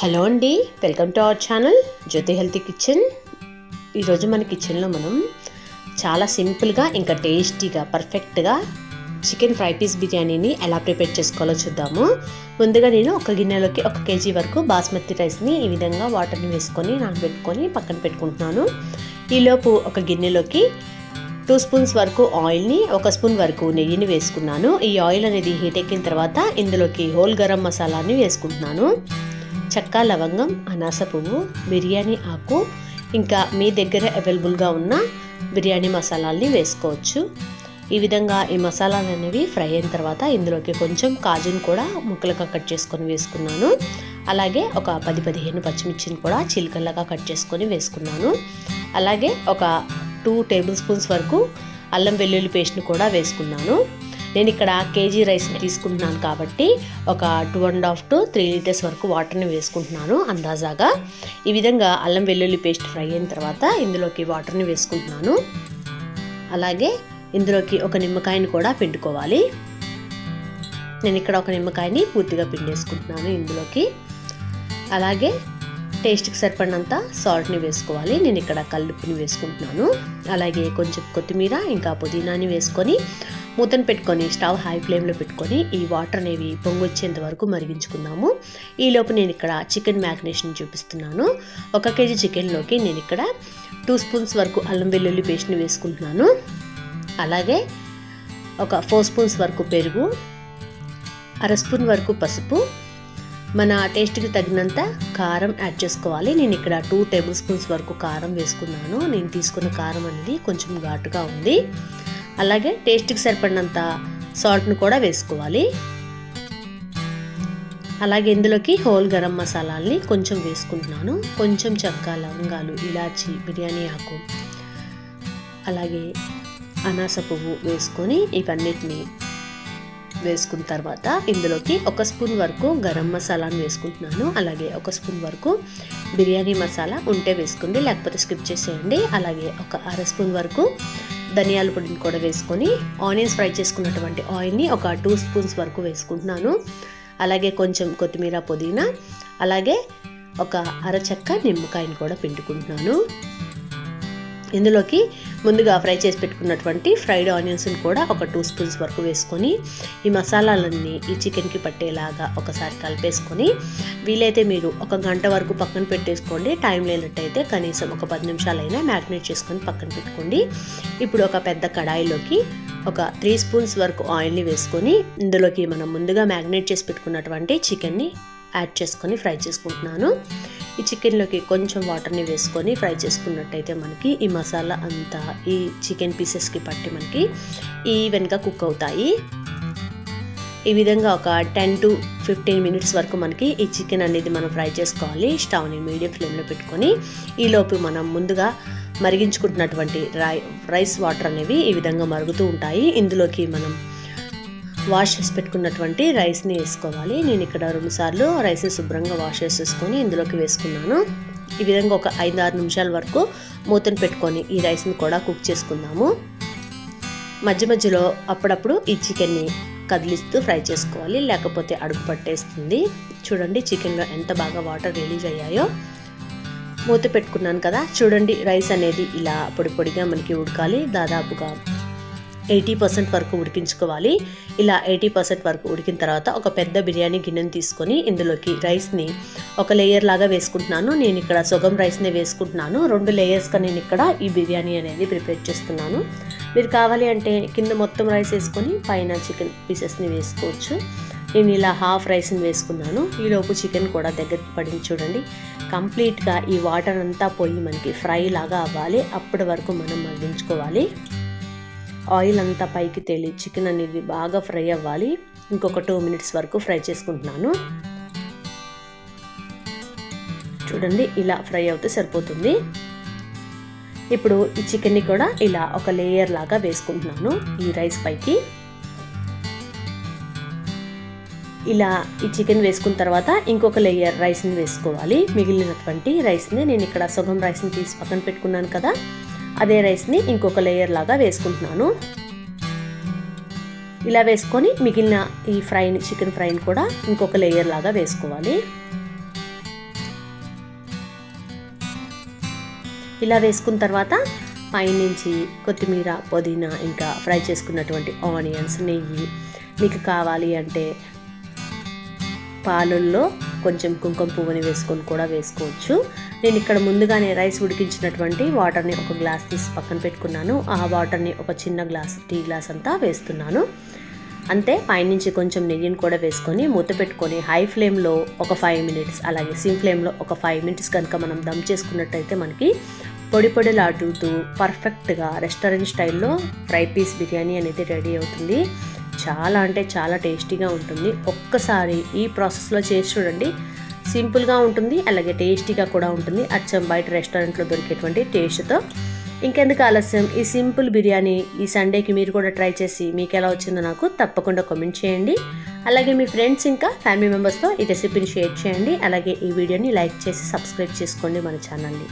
Hello అండి welcome to our channel Jyothi healthy kitchen ఈరోజు మన కిచెన్లో మనం చాలా సింపుల్గా ఇంకా టేస్టీగా పర్ఫెక్ట్గా చికెన్ ఫ్రై పీస్ బిర్యానీని ఎలా ప్రిపేర్ చేసుకోవాలో చూద్దాము. ముందుగా నేను ఒక గిన్నెలోకి ఒక కేజీ వరకు బాస్మతి రైస్ని ఈ విధంగా వాటర్ని వేసుకొని నానబెట్టుకొని పక్కన పెట్టుకుంటున్నాను. ఈలోపు ఒక గిన్నెలోకి టూ స్పూన్స్ వరకు ఆయిల్ని ఒక స్పూన్ వరకు నెయ్యిని వేసుకున్నాను. ఈ ఆయిల్ అనేది హీట్ ఎక్కిన తర్వాత ఇందులోకి హోల్ గరం మసాలాని వేసుకుంటున్నాను. చెక్క లవంగం అనాస పువ్వు బిర్యానీ ఆకు ఇంకా మీ దగ్గర అవైలబుల్గా ఉన్న బిర్యానీ మసాలాల్ని వేసుకోవచ్చు. ఈ విధంగా ఈ మసాలాలు అనేవి ఫ్రై అయిన తర్వాత ఇందులోకి కొంచెం కాజును కూడా ముక్కలుగా కట్ చేసుకొని వేసుకున్నాను. అలాగే ఒక పది పదిహేను పచ్చిమిర్చిని కూడా చిలుకల్లాగా కట్ చేసుకొని వేసుకున్నాను. అలాగే ఒక టూ టేబుల్ స్పూన్స్ వరకు అల్లం వెల్లుల్లి పేస్ట్ని కూడా వేసుకున్నాను. నేను ఇక్కడ కేజీ రైస్ని తీసుకుంటున్నాను కాబట్టి ఒక two and half to three litres వరకు వాటర్ని వేసుకుంటున్నాను అందాజాగా. ఈ విధంగా అల్లం వెల్లుల్లి పేస్ట్ ఫ్రై అయిన తర్వాత ఇందులోకి వాటర్ని వేసుకుంటున్నాను. అలాగే ఇందులోకి ఒక నిమ్మకాయని కూడా పిండుకోవాలి. నేను ఇక్కడ ఒక నిమ్మకాయని పూర్తిగా పిండేసుకుంటున్నాను ఇందులోకి. అలాగే టేస్ట్కి సరిపడినంత సాల్ట్ని వేసుకోవాలి. నేను ఇక్కడ కల్లుప్పుని వేసుకుంటున్నాను. అలాగే కొంచెం కొత్తిమీర ఇంకా పుదీనాని వేసుకొని మూతను పెట్టుకొని స్టవ్ హై ఫ్లేమ్లో పెట్టుకొని ఈ వాటర్ అనేవి పొంగొచ్చేంత వరకు మరిగించుకుందాము. ఈలోపు నేను ఇక్కడ చికెన్ మ్యాగ్నేషన్ చూపిస్తున్నాను. ఒక కేజీ చికెన్లోకి నేను ఇక్కడ టూ స్పూన్స్ వరకు అల్లం వెల్లుల్లి పేస్ట్ని వేసుకుంటున్నాను. అలాగే ఒక ఫోర్ స్పూన్స్ వరకు పెరుగు అర స్పూన్ వరకు పసుపు మన టేస్ట్కి తగినంత కారం యాడ్ చేసుకోవాలి. నేను ఇక్కడ టూ టేబుల్ స్పూన్స్ వరకు కారం వేసుకున్నాను. నేను తీసుకున్న కారం అనేది కొంచెం ఘాటుగా ఉంది. అలాగే టేస్ట్కి సరిపడినంత సాల్ట్ను కూడా వేసుకోవాలి. అలాగే ఇందులోకి హోల్ గరం మసాలాల్ని కొంచెం వేసుకుంటున్నాను. కొంచెం చెక్క లవంగాలు ఇలాచి బిర్యానీ ఆకు అలాగే అనాస పువ్వు వేసుకొని ఇవన్నిటిని వేసుకున్న తర్వాత ఇందులోకి ఒక స్పూన్ వరకు గరం మసాలాను వేసుకుంటున్నాను. అలాగే ఒక స్పూన్ వరకు బిర్యానీ మసాలా ఉంటే వేసుకోండి లేకపోతే స్కిప్ చేసేయండి. అలాగే ఒక అర స్పూన్ వరకు ధనియాల పొడిని కూడా వేసుకొని ఆనియన్స్ ఫ్రై చేసుకున్నటువంటి ఆయిల్ని ఒక టూ స్పూన్స్ వరకు వేసుకుంటున్నాను. అలాగే కొంచెం కొత్తిమీర పుదీనా అలాగే ఒక అరచక్క నిమ్మకాయని కూడా పిండుకుంటున్నాను. ఇందులోకి ముందుగా ఫ్రై చేసి పెట్టుకున్నటువంటి ఫ్రైడ్ ఆనియన్స్ని కూడా ఒక టూ స్పూన్స్ వరకు వేసుకొని ఈ మసాలాలన్నీ ఈ చికెన్కి పట్టేలాగా ఒకసారి కలిపేసుకొని వీలైతే మీరు ఒక గంట వరకు పక్కన పెట్టేసుకోండి. టైం లేనట్టయితే కనీసం ఒక పది నిమిషాలైనా మ్యారినేట్ చేసుకొని పక్కన పెట్టుకోండి. ఇప్పుడు ఒక పెద్ద కడాయిలోకి ఒక త్రీ స్పూన్స్ వరకు ఆయిల్ని వేసుకొని ఇందులోకి మనం ముందుగా మ్యారినేట్ చేసి పెట్టుకున్నటువంటి చికెన్ని యాడ్ చేసుకొని ఫ్రై చేసుకుంటున్నాను. ఈ చికెన్లోకి కొంచెం వాటర్ని వేసుకొని ఫ్రై చేసుకున్నట్టయితే మనకి ఈ మసాలా అంతా ఈ చికెన్ పీసెస్కి పట్టి మనకి ఈవెన్గా కుక్ అవుతాయి. ఈ విధంగా ఒక టెన్ టు ఫిఫ్టీన్ మినిట్స్ వరకు మనకి ఈ చికెన్ అనేది మనం ఫ్రై చేసుకోవాలి. స్టవ్ని మీడియం ఫ్లేమ్లో పెట్టుకొని ఈలోపు మనం ముందుగా మరిగించుకుంటున్నటువంటి రై రైస్ వాటర్ అనేవి ఈ విధంగా మరుగుతూ ఉంటాయి. ఇందులోకి మనం వాష్ చేసి పెట్టుకున్నటువంటి రైస్ని వేసుకోవాలి. నేను ఇక్కడ రెండుసార్లు రైస్ని శుభ్రంగా వాష్ చేసేసుకొని ఇందులోకి వేసుకున్నాను. ఈ విధంగా ఒక ఐదు ఆరు నిమిషాల వరకు మూతను పెట్టుకొని ఈ రైస్ని కూడా కుక్ చేసుకుందాము. మధ్య మధ్యలో అప్పుడప్పుడు ఈ చికెన్ని కదిలిస్తూ ఫ్రై చేసుకోవాలి. లేకపోతే అడుగు పట్టేస్తుంది. చూడండి చికెన్లో ఎంత బాగా వాటర్ రిలీజ్ అయ్యాయో. మూత పెట్టుకున్నాను కదా. చూడండి రైస్ అనేది ఇలా పొడి పొడిగా మనకి ఉడకాలి. దాదాపుగా ఎయిటీ పర్సెంట్ వరకు ఉడికించుకోవాలి. ఇలా ఎయిటీ పర్సెంట్ వరకు ఉడికిన తర్వాత ఒక పెద్ద బిర్యానీ గిన్నెను తీసుకొని ఇందులోకి రైస్ని ఒక లేయర్ లాగా వేసుకుంటున్నాను. నేను ఇక్కడ సొగం రైస్ని వేసుకుంటున్నాను. రెండు లేయర్స్గా నేను ఇక్కడ ఈ బిర్యానీ అనేది ప్రిపేర్ చేస్తున్నాను. మీరు కావాలి అంటే కింద మొత్తం రైస్ వేసుకొని పైన చికెన్ పీసెస్ని వేసుకోవచ్చు. నేను ఇలా హాఫ్ రైస్ని వేసుకున్నాను. ఈలోపు చికెన్ కూడా దగ్గరికి పడింది చూడండి. కంప్లీట్గా ఈ వాటర్ అంతా పోయి మనకి ఫ్రై లాగా అవ్వాలి. అప్పటి వరకు మనం మగ్గించుకోవాలి. ఆయిల్ అంతా పైకి తేలి చికెన్ అనేది బాగా ఫ్రై అవ్వాలి. ఇంకొక టూ మినిట్స్ వరకు ఫ్రై చేసుకుంటున్నాను. చూడండి ఇలా ఫ్రై అవుతే సరిపోతుంది. ఇప్పుడు ఈ చికెన్ని కూడా ఇలా ఒక లేయర్ లాగా వేసుకుంటున్నాను ఈ రైస్ పైకి. ఇలా ఈ చికెన్ వేసుకున్న తర్వాత ఇంకొక లేయర్ రైస్ని వేసుకోవాలి. మిగిలినటువంటి రైస్ని నేను ఇక్కడ సగం రైస్ని తీసి పక్కన పెట్టుకున్నాను కదా. అదే రైస్ని ఇంకొక లేయర్ లాగా వేసుకుంటున్నాను. ఇలా వేసుకొని మిగిలిన ఈ ఫ్రైని చికెన్ ఫ్రైని కూడా ఇంకొక లేయర్ లాగా వేసుకోవాలి. ఇలా వేసుకున్న తర్వాత పైనుంచి కొత్తిమీర పుదీనా ఇంకా ఫ్రై చేసుకున్నటువంటి ఆనియన్స్ నెయ్యి మీకు కావాలి అంటే పాలల్లో కొంచెం కుంకుమ పువ్వుని వేసుకొని కూడా వేసుకోవచ్చు. నేను ఇక్కడ ముందుగానే రైస్ ఉడికించినటువంటి వాటర్ని ఒక గ్లాస్ తీసి పక్కన పెట్టుకున్నాను. ఆ వాటర్ని ఒక చిన్న గ్లాస్ టీ గ్లాస్ అంతా వేస్తున్నాను. అంతే పైనుంచి కొంచెం నెయ్యిని కూడా వేసుకొని మూత పెట్టుకొని హై ఫ్లేమ్లో ఒక ఫైవ్ మినిట్స్ అలాగే సిమ్ ఫ్లేమ్లో ఒక ఫైవ్ మినిట్స్ కనుక మనం దమ్ చేసుకున్నట్టయితే మనకి పొడి పొడిలాడుతూ పర్ఫెక్ట్గా రెస్టారెంట్ స్టైల్లో ఫ్రై పీస్ బిర్యానీ అనేది రెడీ అవుతుంది. చాలా అంటే చాలా టేస్టీగా ఉంటుంది. ఒక్కసారి ఈ ప్రాసెస్లో చేసి చూడండి. సింపుల్గా ఉంటుంది అలాగే టేస్టీగా కూడా ఉంటుంది. అచ్చం బయట రెస్టారెంట్లో దొరికేటువంటి టేస్ట్తో. ఇంకెందుకు ఆలస్యం? ఈ సింపుల్ బిర్యానీ ఈ సండేకి మీరు కూడా ట్రై చేసి మీకు ఎలా వచ్చిందో నాకు తప్పకుండా కామెంట్ చేయండి. అలాగే మీ ఫ్రెండ్స్ ఇంకా ఫ్యామిలీ మెంబర్స్తో ఈ రెసిపీని షేర్ చేయండి. అలాగే ఈ వీడియోని లైక్ చేసి సబ్స్క్రైబ్ చేసుకోండి మన ఛానల్ని.